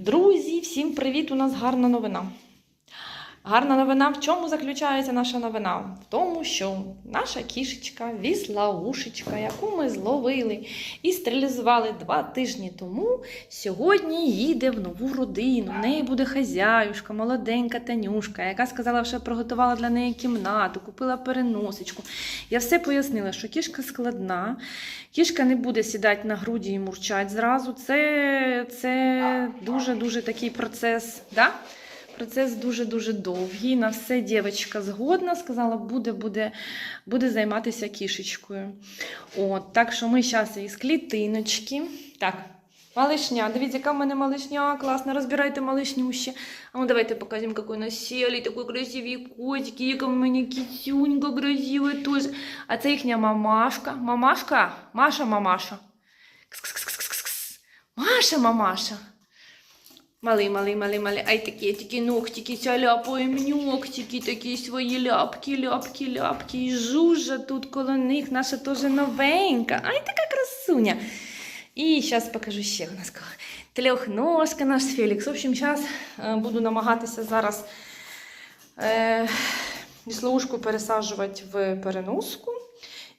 Друзі, всім привіт! У нас гарна новина. Гарна новина в чому заключається наша новина? В тому, що наша кішечка, віслаушечка, яку ми зловили і стерилізували два тижні тому, сьогодні їде в нову родину. В неї буде хазяюшка, молоденька Танюшка, яка сказала, що приготувала для неї кімнату, купила переносочку. Я все пояснила, що кішка складна, кішка не буде сідати на груді і мурчать зразу. Це дуже-дуже такий процес. Да? Процес дуже-дуже довгий. На все дівчинка згодна, сказала, буде, буде, буде займатися кішечкою. От, так що ми зараз із клітиночки. Так, малышня, дивіться, яка в мене малышня, класно, розбирайте малышню ще. А ну давайте покажемо, какой у нас сілий, такий красивий котик, яка в мене кітюнька красива теж. А це їхня мамашка. Мамашка? Маша, мамаша. Кс-кс-кс-кс-кс. Маша, мамаша. Малий, малий, малий, малий. Ай такі, такі ногтики, ляпаємо ногтики, такі свої ляпки, ляпки, ляпки. І жужа тут коло них, наша теж новенька. Ай, така красуня. І зараз покажу ще у нас кого. Трьохножка наш Фелікс. В общем, зараз буду намагатися зараз е, віслоушку пересаджувати в переноску.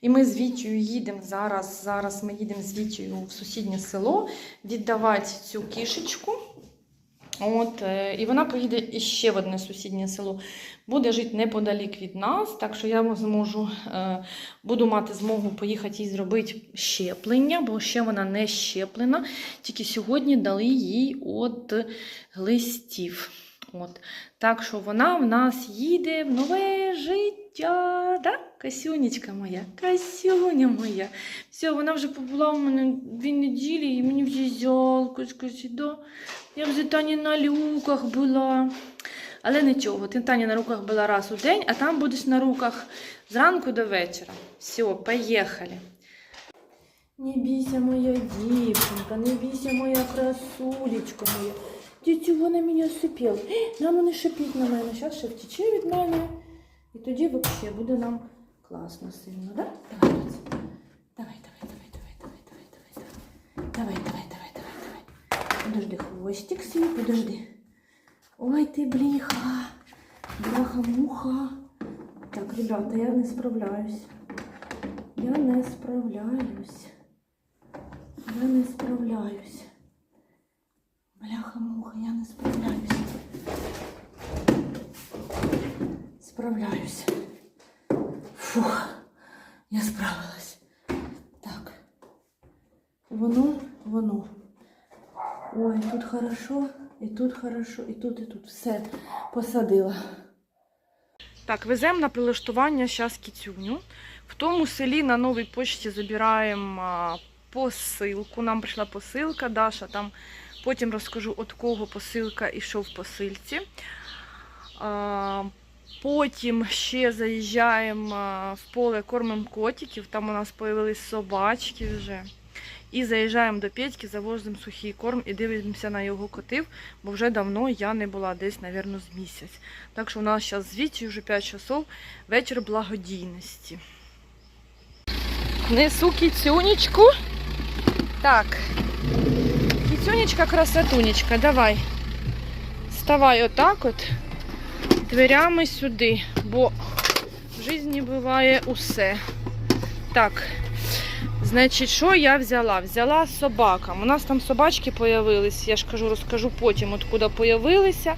І ми з Вітєю їдемо зараз. Зараз ми їдемо з Вітєю в сусіднє село віддавати цю кішечку. От, е, і вона поїде іще в одне сусіднє село. Буде жити неподалік від нас, так що я зможу, е, буду мати змогу поїхати їй зробити щеплення, бо ще вона не щеплена. Тільки сьогодні дали їй от глистів. От. Так що вона в нас їде в нове життя. Да? Касюнечка моя, Касюня моя. Все, вона вже побула у мене дві неділі і мені вже жалко, да? Я вже Тані на руках була. Але нічого, ти Тані на руках була раз у день, а там будеш на руках зранку до вечора. Все, поїхали. Не бійся, моя дівчинка, не бійся, моя красулечка моя. Дітю, вона мене сипіла. Нам не шипіть на мене, зараз ще втече від мене. І тоді взагалі буде нам класно сильно, да? Давай, давай, давай, давай, давай, давай, давай, давай, давай, давай, давай, давай, давай. Подожди, хвостик свій, подожди. Ой, ти бліха, бляха-муха. Так, ребята, я не справляюсь. Я не справляюсь. Я не справляюсь. Бляха-муха, я не. Справляюсь. Ой, тут хорошо, і тут хорошо, і тут, і тут. Все посадила. Так, веземо на прилаштування зараз кітюню. В тому селі на новій почті забираємо посилку. Нам прийшла посилка, Даша там. Потім розкажу, від кого посилка і що в посилці. Потім ще заїжджаємо в поле, кормимо котиків. Там у нас з'явились собачки вже. І заїжджаємо до Петьки, завозимо сухий корм і дивимося на його котів, бо вже давно я не була десь, мабуть, з місяць. Так що у нас зараз з Вітю вже 5 часов, вечір благодійності. Несу кіцюнечку. Так. Кіцюнечка, красотунечка, давай. Ставай отак от дверями сюди, бо в житті буває усе. Так. Значить, що я взяла? Взяла собакам. У нас там собачки появились, я ж кажу, розкажу потім, откуда появилися.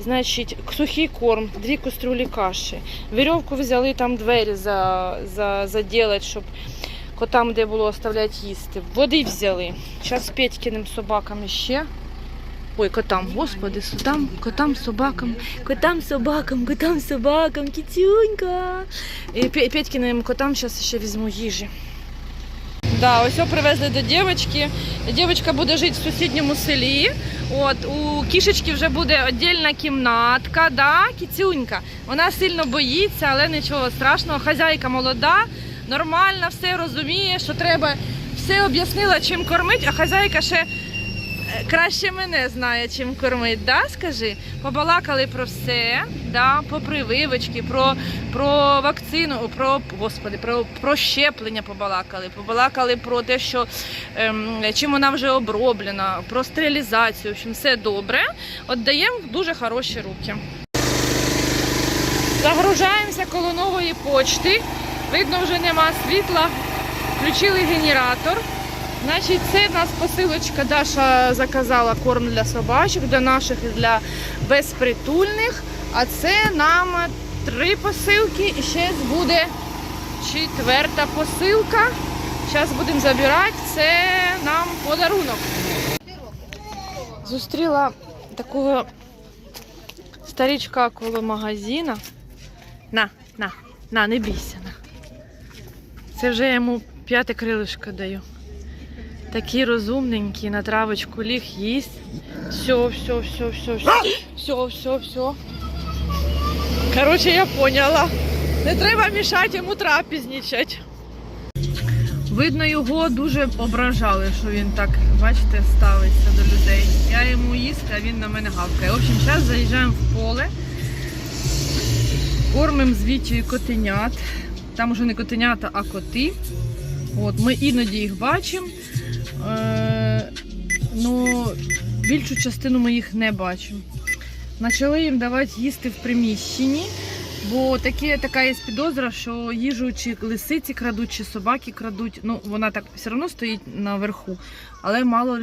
Значить, сухий корм, дві кастрюлі каші. Вірьовку взяли там двері за, щоб котам де було оставляти їсти. Води взяли. Зараз Петькиним собакам ще. Ой, котам, господи, котам, котам, собакам, котам, собакам, котам, собакам, кітюнька. І Петькиним котам зараз ще візьму їжі. Да, ось його привезли до дівчинки. Дівчинка буде жити в сусідньому селі. От у кішечки вже буде віддільна кімнатка, да, кіцюнька. Вона сильно боїться, але нічого страшного. Хазяйка молода, нормально, все розуміє, що треба. Все об'яснила, чим кормить, а хазяйка ще краще мене знає, чим кормить, да? Скажи? Побалакали про все, да? по прививочки, про, про вакцину, про господи, про, про щеплення побалакали. Побалакали про те, що ем, чим вона вже оброблена, про стерилізацію. В общем, все добре. От даємо в дуже хороші руки. Загружаємося коло нової почти. Видно, вже нема світла. Включили генератор. Значить, це нас посилочка Даша заказала корм для собачок, для наших і для безпритульних. А це нам три посилки і ще буде четверта посилка. Зараз будемо забирати. Це нам подарунок. Зустріла такого старічка коло магазина. На, на, на, не бійся. На. Це вже йому п'яте крилишко даю. Такий розумненький, на травочку ліг їсть. Все, все, все, все, все, все, все, все. Коротше, я поняла. Не треба мішати йому трапезничати. Видно, його дуже ображали, що він так, бачите, ставиться до людей. Я йому їсти, а він на мене гавкає. В общем, зараз заїжджаємо в поле, кормимо з Вітєю котенят. Там уже не котенята, а коти. От, ми іноді їх бачимо. Е, ну, більшу частину ми їх не бачимо. Почали їм давати їсти в приміщенні, бо таке, така є підозра, що їжу чи лисиці крадуть, чи собаки крадуть. Ну, вона так все одно стоїть наверху, але мало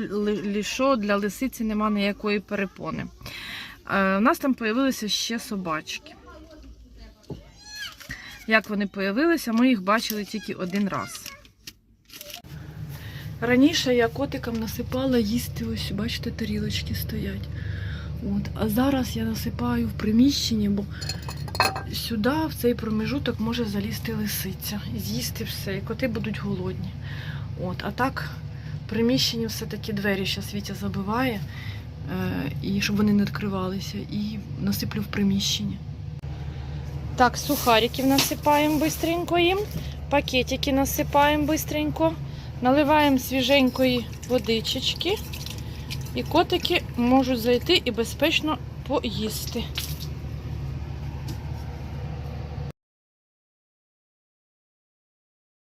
що для лисиці нема ніякої перепони. Е, у нас там з'явилися ще собачки. Як вони з'явилися, ми їх бачили тільки один раз. Раніше я котикам насипала їсти, ось, бачите, тарілочки стоять. От. А зараз я насипаю в приміщенні, бо сюди, в цей промежуток, може залізти лисиця з'їсти все, і коти будуть голодні. От. А так, в приміщенні все-таки двері зараз Вітя забиває, е, і щоб вони не відкривалися, і насиплю в приміщенні. Так, сухариків насипаємо бистренько їм, пакетики насипаємо бистренько. Наливаємо свіженької водичечки, і котики можуть зайти і безпечно поїсти.